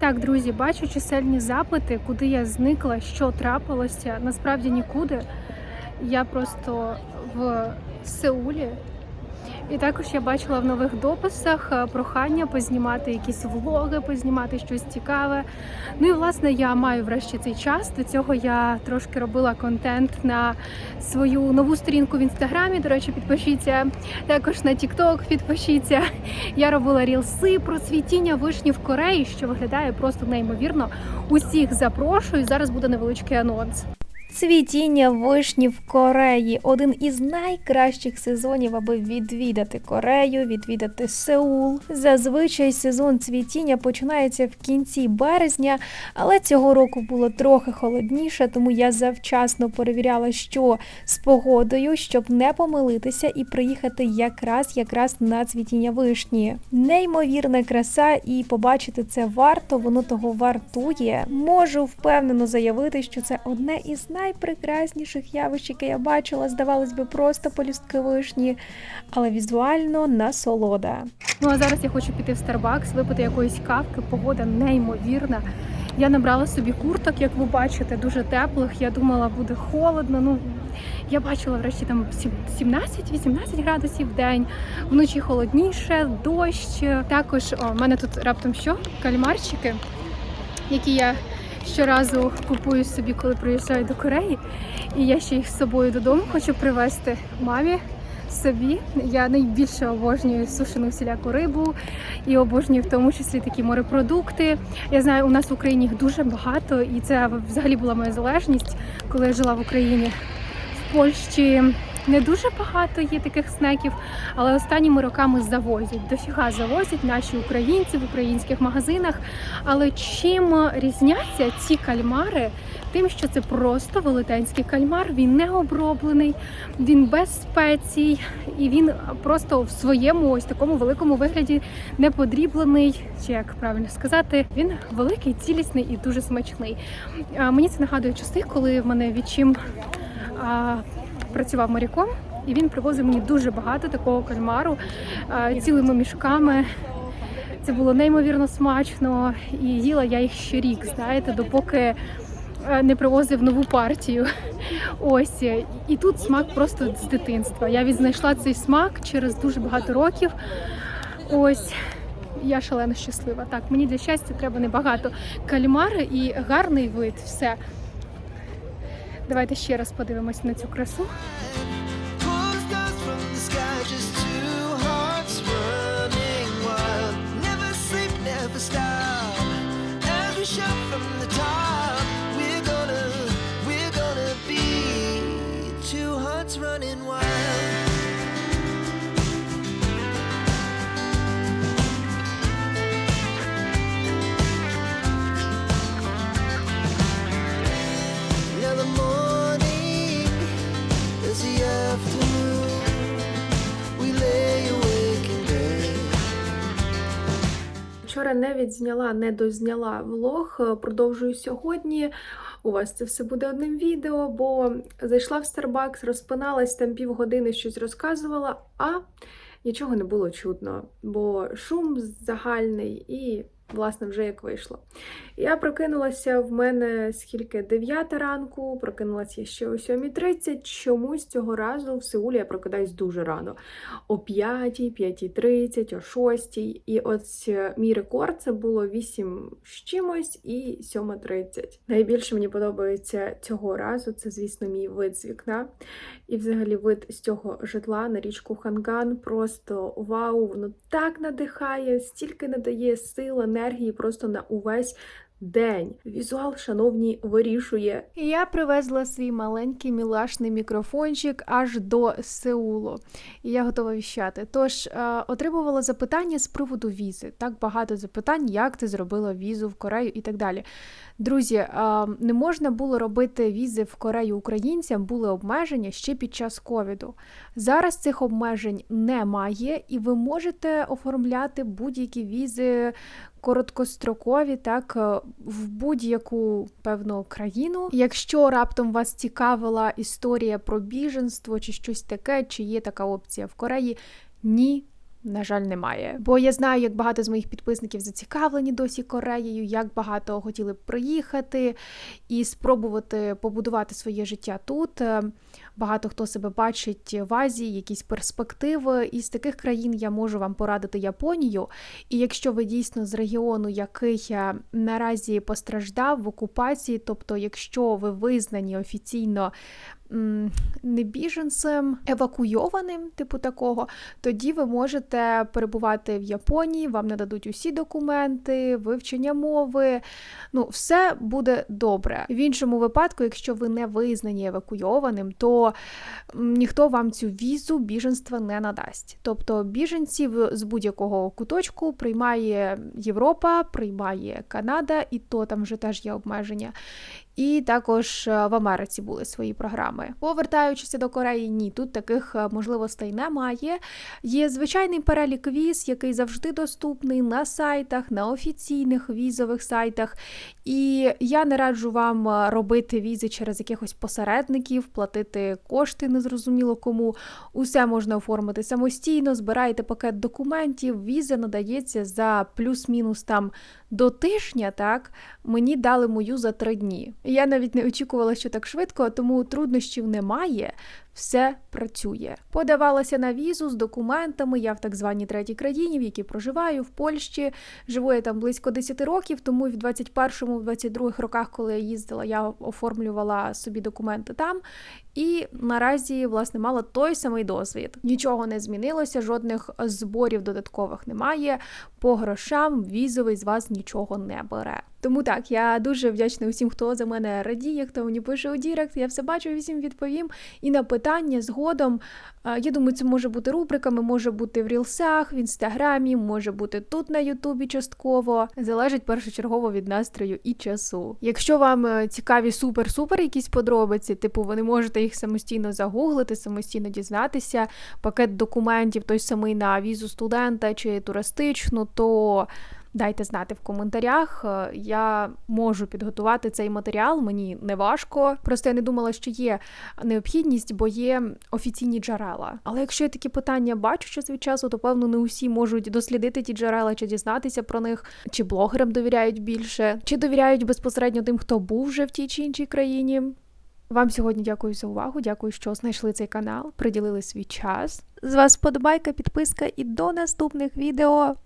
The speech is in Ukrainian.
Так, друзі, бачу чисельні запити, куди я зникла, що трапилося. Насправді нікуди. Я просто в Сеулі. І також я бачила в нових дописах е, прохання познімати якісь влоги, познімати щось цікаве. Ну і власне я маю врешті цей час. До цього я трошки робила контент на свою нову сторінку в інстаграмі. До речі, підпишіться. Також на TikTok підпишіться. Я робила рілси про цвітіння вишні в Кореї, що виглядає просто неймовірно. Усіх запрошую. Зараз буде невеличкий анонс. Цвітіння вишні в Кореї один із найкращих сезонів, аби відвідати Корею, відвідати Сеул. Зазвичай сезон цвітіння починається в кінці березня, але цього року було трохи холодніше, тому я завчасно перевіряла, що з погодою, щоб не помилитися і приїхати якраз якраз на цвітіння вишні. Неймовірна краса, і побачити це варто, воно того вартує. Можу впевнено заявити, що це одне із найпрекрасніших явищ, яке я бачила, здавалось би, просто полюстки вишні, але візуально насолода. Ну а зараз я хочу піти в Starbucks, випити якоїсь кавки. Погода неймовірна. Я набрала собі курток, як ви бачите, дуже теплих. Я думала, буде холодно. Ну я бачила врешті там 17-18 градусів в день, вночі холодніше, дощ. Також в мене тут раптом що? Кальмарчики, які я щоразу купую собі, коли приїжджаю до Кореї. І я ще їх з собою додому хочу привезти мамі. Собі я найбільше обожнюю сушену всіляку рибу і обожнюю в тому числі такі морепродукти. Я знаю, у нас в Україні їх дуже багато, і це взагалі була моя залежність, коли я жила в Україні. В Польщі не дуже багато є таких снеків, але останніми роками завозять. Дофіга завозять наші українці в українських магазинах. Але чим різняться ці кальмари? Тим, що це просто велетенський кальмар, він не оброблений, він без спецій, і він просто в своєму ось такому великому вигляді не подріблений, чи як правильно сказати, він великий, цілісний і дуже смачний. Мені це нагадує часи, коли в мене відчим працював моряком, і він привозив мені дуже багато такого кальмару цілими мішками. Це було неймовірно смачно, і їла я їх ще рік, знаєте, допоки е, не привозив нову партію. Ось і тут смак просто з дитинства. Я відзнайшла цей смак через дуже багато років. Ось я шалено щаслива. Так, мені для щастя треба небагато кальмари і гарний вид. Все. Давайте ще раз подивимось на цю красу. Вчора не відзняла, не дозняла влог. е, Продовжую сьогодні. У вас це все буде одним відео, бо зайшла в Starbucks, розпиналась там півгодини, щось розказувала, а нічого не було чутно, бо шум загальний і, власне, вже як вийшло. Я прокинулася в мене скільки 9 ранку, прокинулася я ще о 7.30. Чомусь цього разу в Сеулі я прокидаюсь дуже рано. О 5, 5.30, о 6. І ось е, мій рекорд це було 8 з чимось і 7.30. Найбільше мені подобається цього разу, це, звісно, мій вид з вікна. І взагалі вид з цього житла на річку Ханган. Просто вау, воно так надихає, стільки надає сил, енергії просто на увесь день. Візуал, шановні, вирішує. Я привезла свій маленький мілашний мікрофончик аж до Сеулу. І я готова віщати. Тож е, отримувала запитання з приводу візи. Так багато запитань, як ти зробила візу в Корею і так далі. Друзі, е, не можна було робити візи в Корею українцям, були обмеження ще під час ковіду. Зараз цих обмежень немає, і ви можете оформляти будь-які візи короткострокові, так е, в будь-яку певну країну. Якщо раптом вас цікавила історія про біженство чи щось таке, чи є така опція в Кореї, ні. На жаль, немає. Бо я знаю, як багато з моїх підписників зацікавлені досі Кореєю, як багато хотіли б приїхати і спробувати побудувати своє життя тут. Е, Багато хто себе бачить в Азії, якісь перспективи. Із таких країн я можу вам порадити Японію. І якщо ви дійсно з регіону, який е, наразі постраждав в окупації, тобто, якщо ви визнані офіційно не біженцем, евакуйованим, типу такого, тоді ви можете перебувати в Японії, вам нададуть усі документи, вивчення мови. Ну, все буде добре. В іншому випадку, якщо ви не визнані евакуйованим, то ніхто вам цю візу біженства не надасть. Тобто біженців з будь-якого куточку приймає Європа, приймає Канада, і то там вже теж є обмеження. І також е, в Америці були свої програми. Повертаючися до Кореї, ні, тут таких е, можливостей немає. Є звичайний перелік віз, який завжди доступний на сайтах, на офіційних візових сайтах. І я не раджу вам е, робити візи через якихось посередників, платити кошти незрозуміло кому. Усе можна оформити самостійно, збираєте пакет документів, віза надається за плюс-мінус там до тижня, так мені дали мою за три дні. Я навіть не очікувала, що так швидко, тому труднощів немає. Все працює. Подавалася на візу з документами. Я в так званій третій країні, в якій проживаю, в Польщі. Живу я там близько 10 років, тому в 21-22 роках, коли я їздила, я оформлювала собі документи там. І наразі, власне, мала той самий досвід. Нічого не змінилося, жодних зборів додаткових немає. По грошам візовий з вас нічого не бере. Тому так, я дуже вдячна усім, хто за мене радіє, хто мені пише у Дірект. Я все бачу, всім відповім. І на питання згодом. е, Я думаю, це може бути рубриками, може бути в рілсах, в інстаграмі, може бути тут на Ютубі частково. Залежить першочергово від настрою і часу. Якщо вам е, цікаві супер-супер якісь подробиці, типу ви не можете їх самостійно загуглити, самостійно дізнатися, пакет документів той самий на візу студента чи туристичну, то. Дайте знати в коментарях. Е, Я можу підготувати цей матеріал, мені не важко. Просто я не думала, що є необхідність, бо є офіційні джерела. Але якщо я такі питання бачу час від часу, то певно не усі можуть дослідити ті джерела чи дізнатися про них, чи блогерам довіряють більше, чи довіряють безпосередньо тим, хто був вже в тій чи іншій країні. Вам сьогодні дякую за увагу. Дякую, що знайшли цей канал, приділили свій час. З вас вподобайка, підписка і до наступних відео.